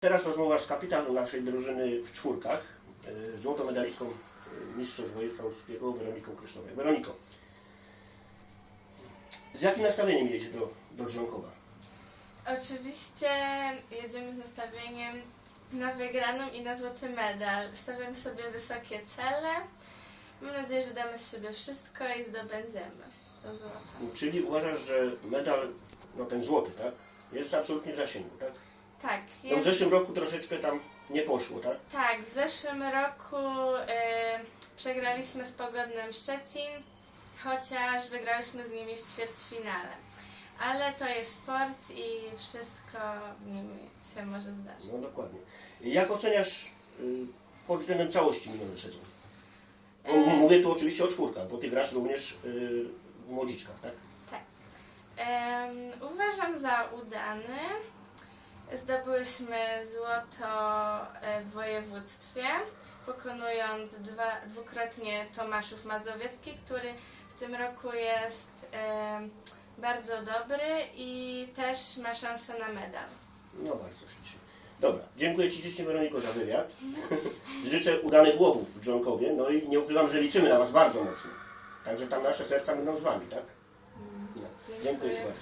Teraz rozmowa z kapitanem naszej drużyny w czwórkach, e, złotą medalistką e, Mistrzostw Województwa Polskiego, Weroniką Krysztową. Weroniko, z jakim nastawieniem jedziecie do, do Drzonkowa? Oczywiście jedziemy z nastawieniem na wygraną i na złoty medal. Stawiam sobie wysokie cele. Mam nadzieję, że damy z siebie wszystko i zdobędziemy to złoto. Czyli uważasz, że medal, no ten złoty, tak, jest absolutnie w zasięgu, tak? No w zeszłym roku troszeczkę tam nie poszło, tak? tak, w zeszłym roku y, przegraliśmy z Pogodnym Szczecin, chociaż wygrałyśmy z nimi w ćwierćfinale. Ale to jest sport i wszystko w nim się może zdarzyć. No dokładnie. Jak oceniasz y, pod względem całości miniony sezon? Bo E. Mówię tu oczywiście o czwórkach, bo ty grasz również y, w młodziczkach, tak? Tak. Em, uważam za udany. Zdobyłyśmy złoto e, w województwie, pokonując dwa, dwukrotnie Tomaszów Mazowiecki, który w tym roku jest em, bardzo dobry i też ma szansę na medal. No bardzo ślicznie. Dobra, dziękuję Ci ślicznie Weroniko za wywiad. Życzę udanych łowów w Dżonkowie, no i nie ukrywam, że liczymy na Was bardzo mocno. Także tam nasze serca będą z Wami, tak? No. Dziękuję Ci bardzo.